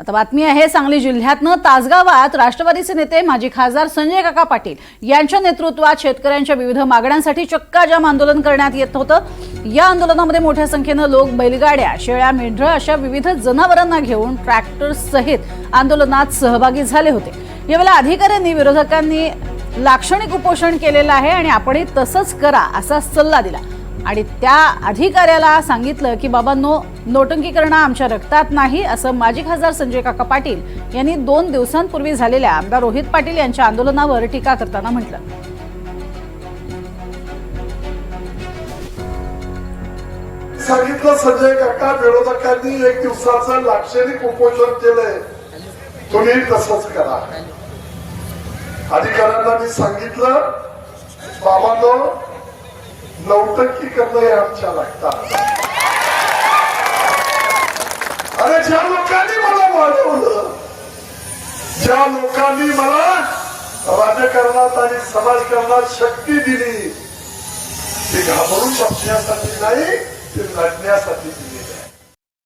आता बातमी आहे सांगली जिल्ह्यातनं तासगावात राष्ट्रवादीचे नेते माजी खासदार संजय काका पाटील यांच्या नेतृत्वात शेतकऱ्यांच्या विविध मागण्यांसाठी चक्काजाम आंदोलन करण्यात येत होतं. या आंदोलनामध्ये मोठ्या संख्येनं लोक बैलगाड्या शेळ्या मेंढरं अशा विविध जनावरांना घेऊन ट्रॅक्टर सहित आंदोलनात सहभागी झाले होते. यावेळेला अधिकाऱ्यांनी विरोधकांनी लाक्षणिक उपोषण केलेलं आहे आणि आपणही तसंच करा असा सल्ला दिला. आणि त्या अधिकाऱ्याला सांगितलं की बाबांनो नोटंकी करणं आमच्या रक्तात नाही असं माजी खासदार संजय काका पाटील यांनी दोन दिवसांपूर्वी झालेल्या आमदार रोहित पाटील यांच्या आंदोलनावर टीका करताना म्हटलं. सांगितलं संजय काका विरोधकांनी एक दिवसाचं लाक्षणिक उपोषण केलंय. तुम्ही तसंच करा. अधिकाऱ्यांना मी सांगितलं बाबांनो नौटंकी हे आमच्या लागतात. अरे ज्या लोकांनी मला वाढवलं ज्या लोकांनी मला राजकारणात आणि समाजकारणात शक्ती दिली ते घाबरून बसण्यासाठी नाही ते लढण्यासाठी दिली.